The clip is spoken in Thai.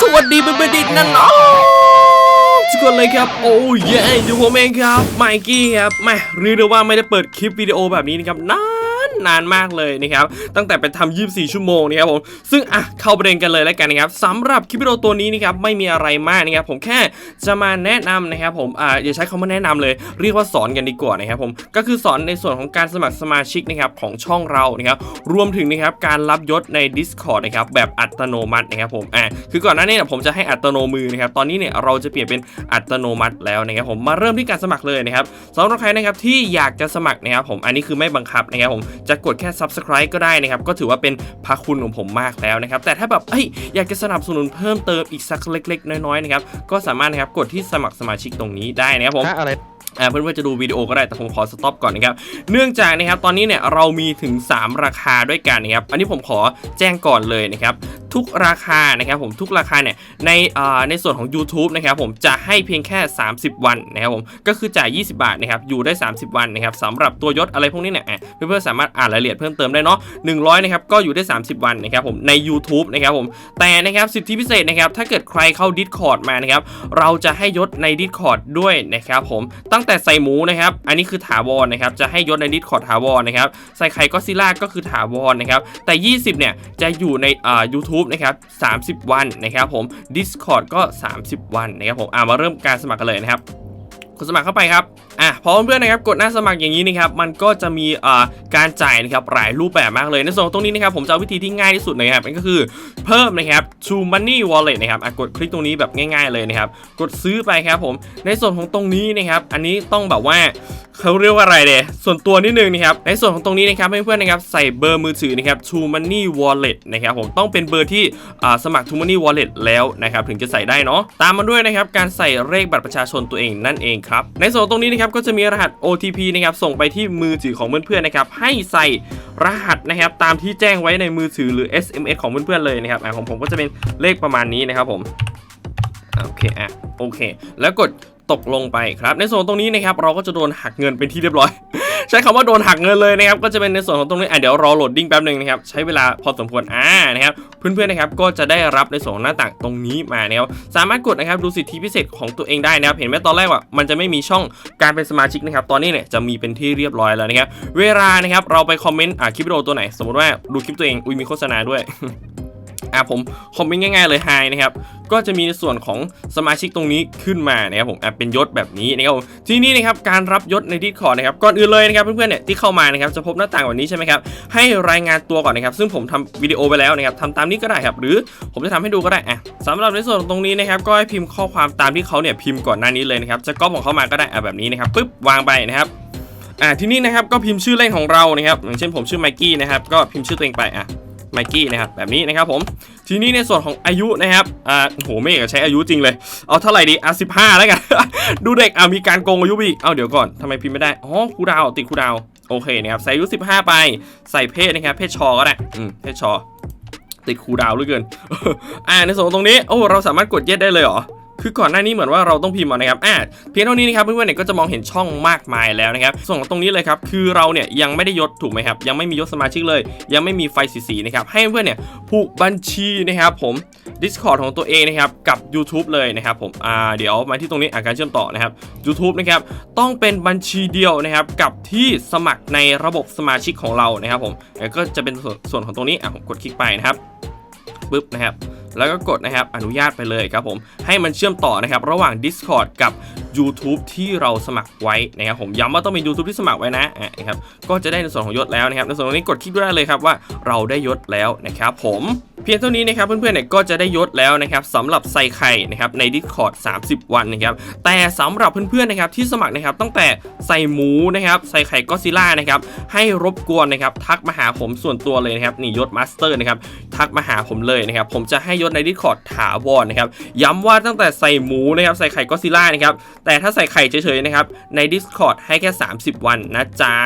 สวัสดีเบบี้นๆดิดนั่นเนาะทุกคนเลยครับโอ้เย่อยู่ผมเองครับไมกี้ครับแม่เรียกได้ว่าไม่ได้เปิดคลิปวิดีโอแบบนี้นะครับนา นานมากเลยนะครับตั้งแต่ไปทำ24 ชั่วโมงนะครับผมซึ่งอะเข้าประเด็นกันเลยแล้วกันนะครับสำหรับคลิปวิดีโอตัวนี้นะครับไม่มีอะไรมากนะครับผมแค่จะมาแนะนำนะครับผมอ่าอย่าใช้คำว่าแนะนำเลย เรียกว่าสอนกันดีกว่านะครับผมก็คือสอนในส่วนของการสมัครสมาชิกนะครับของช่องเรานะครับรวมถึงนะครับการรับยศใน Discord นะครับแบบอัตโนมัตินะครับผมอ่าคือก่อนหน้านี้ผมจะให้อัตโนมือนะครับตอนนี้เนี่ยเราจะเปลี่ยนเป็นอัตโนมัติแล้วนะครับผมมาเริ่มที่การสมัครเลยนะครับสำหรับใครนะครับที่อยากจะสมัครนะครับผมอันนี้คือไม่บังคับนะครับผมจะกดแค่ subscribe ก็ได้นะครับ ก็ถือว่าเป็นพระคุณของผมมากแล้วนะครับ แต่ถ้าแบบเอ้ยอยากจะสนับสนุนเพิ่มเติมอีกสักเล็ก ๆ น้อยๆนะครับก็สามารถนะครับกดที่สมัครสมาชิกตรงนี้ได้นะครับผมถ้าอะไรอ่าเพื่อนๆจะดูวิดีโอก็ได้แต่ผมขอสต็อปก่อนนะครับ เนื่องจากนะครับตอนนี้เนี่ยเรามีถึง 3 ราคาด้วยกันนะครับ อันนี้ผมขอแจ้งก่อนเลยนะครับทุกราคานะครับผมทุกราคาเนี่ยในในส่วนของ YouTube นะครับผมจะให้เพียงแค่ 30 วันนะครับผมก็คือจ่าย 20 บาทนะครับอยู่ได้ 30 วันนะครับสำหรับตัวยศอะไรพวกนี้เนี่ยเพื่อนๆสามารถอ่านรายละเอียดเพิ่มเติมได้เนาะ100นะครับก็อยู่ได้ 30 วันนะครับผมใน YouTube นะครับผมแต่นะครับสิทธิพิเศษนะครับถ้าเกิดใครเข้า Discord มานะครับเราจะให้ยศใน Discord ด้วยนะครับผมตั้งแต่ใส่หมูนะครับอันนี้คือถาวรนะครับจะให้ยศในดิสคอร์ดถาวรนะครับใส่ไข่ก็ซิล่าก็คือถาวรนะครับแต่ 20เนี่ยจะอยู่ในอ่า YouTube นะครับ 30 วันนะครับผม Discord ก็ 30 วันนะครับผมอ่ามาเริ่มการสมัครกันเลยนะครับกดสมัครเข้าไปครับ อะพอเพื่อนๆนะครับ กดหน้าสมัครอย่างนี้นะครับ มันก็จะมีอ่าการจ่ายนะครับหลายรูปแบบมากเลย ในส่วนตรงนี้นะครับ ผมจะเอาวิธีที่ง่ายที่สุดนะครับนั่นก็คือเพิ่มนะครับ True Money Wallet นะครับ อะกดคลิกตรงนี้แบบง่าย ๆเลยนะครับ กดซื้อไปครับผม ในส่วนของตรงนี้นะครับ อันนี้ต้องแบบว่า เขาเรียกว่าอะไรเดยส่วนตัวนิดนึงนะครับ ในส่วนของตรงนี้นะครับเพื่อนๆนะครับใส่เบอร์มือถือนะครับ True Money Wallet นะครับผมต้องเป็นเบอร์ที่สมัคร True Money Wallet แล้วนะครับถึงจะใส่ได้เนาะตามมาด้วยนะครับการใส่เลขบัตรประชาชนตัวเองนั่นเองครับในส่วนตรงนี้นะครับก็จะมีรหัส OTP นะครับส่งไปที่มือถือของเพื่อนๆนะครับให้ใส่รหัสนะครับตามที่แจ้งไว้ในมือถือหรือ SMS ของเพื่อนๆเลยนะครับของผมก็จะเป็นเลขประมาณนี้นะครับผมโอเคอะโอเค แล้วกด ตกลงไปครับ ในส่วนตรงนี้นะครับเราก็จะโดนหักเงินเป็นที่เรียบร้อย ใช้คำว่าโดนหักเงินเลยนะครับก็จะเป็นในส่วนของตรงนี้อะเดี๋ยวรอโหลดดิ้งแป๊บหนึ่งนะครับใช้เวลาพอสมควรอ่านะครับเพื่อนๆนะครับก็จะได้รับในส่วนหน้าต่างตรงนี้มานะครับสามารถกดนะครับดูสิทธิพิเศษของตัวเองได้นะครับเห็นไหมตอนแรกว่ามันจะไม่มีช่องการเป็นสมาชิกนะครับตอนนี้เนี่ยจะมีเป็นที่เรียบร้อยแล้วนะครับเวลานะครับเราไปคอมเมนต์อะคลิปวิดีโอตัวไหน สมมติว่าดูคลิปตัวเองอุ้ยมีโฆษณาด้วย อะผมคอมเมนต์ง่ายๆเลยไฮนะครับก็จะมีในส่วนของสมาชิกตรงนี้ขึ้นมานะครับผมอะเป็นยศแบบนี้นะครับทีนี้นะครับการรับยศในดิสคอร์นะครับก่อนอื่นเลยนะครับเพื่อนๆเนี่ยที่เข้ามานะครับจะพบหน้าต่างแบบนี้ใช่ไหมครับให้รายงานตัวก่อนนะครับ ซึ่งผมทำวิดีโอไปแล้วนะครับทำตามนี้ก็ได้ครับหรือผมจะทำให้ดูก็ได้อะสำหรับในส่วนตรงนี้นะครับก็ให้พิมพ์ข้อความตามที่เขาเนี่ยพิมพ์ก่อนหน้านี้เลยนะครับจะก๊อปของเขามาก็ได้อะแบบนี้นะครับปึ๊บวางไปนะครับอ่าทีนี้นะครับก็พิมพ์ชื่อเล่นของเรานะครับอย่างเช่นผมชื่อไมกี้นะครับก็พิมพ์ชื่อตัวเองไปอะ ไมกี้นะครับแบบนี้นะครับผมทีนี้ในส่วนของอายุนะครับอ่าโหไม่อยากใช้อายุจริงเลย เอาเท่าไหร่ดีอะสิบห้าแล้วกัน ดูเด็กอะมีการโกงอายุอีกเอาเดี๋ยวก่อนทำไมพิมพ์ไม่ได้อ๋อครูดาวติดครูดาวโอเคนะครับใส่อายุ 15 ไปใส่เพศนะครับเพศชอก็ได้อืมเพศชอติดครูดาวเหลือเกิน อ่าในส่วนของตรงนี้ โอ้ เราสามารถกดเย็ดได้เลยเหรอ คือก่อนหน้านี้เหมือนว่าเราต้องพิมพ์มานะครับอ่าเพียงเท่านี้นะครับเพื่อนๆเนี่ยก็จะมองเห็นช่องมากมายแล้วนะครับ ส่วนตรงนี้เลยครับคือเราเนี่ยยังไม่ได้ยศถูกไหมครับยังไม่มียศสมาชิกเลย ยังไม่มีไฟสีๆนะครับให้เพื่อนเนี่ยผูกบัญชีนะครับผม Discord ของตัวเองนะครับกับ YouTube เลยนะครับผมอ่าเดี๋ยวมาที่ตรงนี้อาการเชื่อมต่อนะครับ YouTube นะครับต้องเป็นบัญชีเดียวนะครับกับที่สมัครในระบบสมาชิกของเรานะครับผมแล้วก็จะเป็นส่วนส่วนของตรงนี้อะผมกดคลิกไปนะครับปึ๊บนะครับ แล้วก็กดนะครับอนุญาตไปเลยครับผมให้มันเชื่อมต่อนะครับระหว่าง Discord กับ YouTube ที่เราสมัครไว้นะครับผมย้ำว่าต้องเป็น YouTube ที่สมัครไว้นะอะนะครับก็จะได้ในส่วนของยศแล้วนะครับในส่วนตรงนี้กดคลิกได้เลยครับว่าเราได้ยศแล้วนะครับผมเพียงเท่านี้นะครับเพื่อนๆเนี่ยก็จะได้ยศแล้วนะครับสำหรับใส่ไข่นะครับใน Discord 30 วันนะครับแต่สำหรับเพื่อนๆนะครับที่สมัครนะครับตั้งแต่ใส่หมูนะครับใส่ไข่ก็ซิล่านะครับให้รบกวนนะครับทักมาหาผมส่วนตัวเลยนะครับนี่ยศมาสเตอร์นะครับทักมาหาผมเลยนะครับผมจะให้ยศใน Discord ถาวรนะครับย้ำว่าตั้งแต่ใส่หมูนะครับใส่ไข่ก็ซิล่านะครับแต่ถ้าใส่ไข่เฉยๆนะครับใน Discord ให้แค่ 30 วันนะจ๊ะ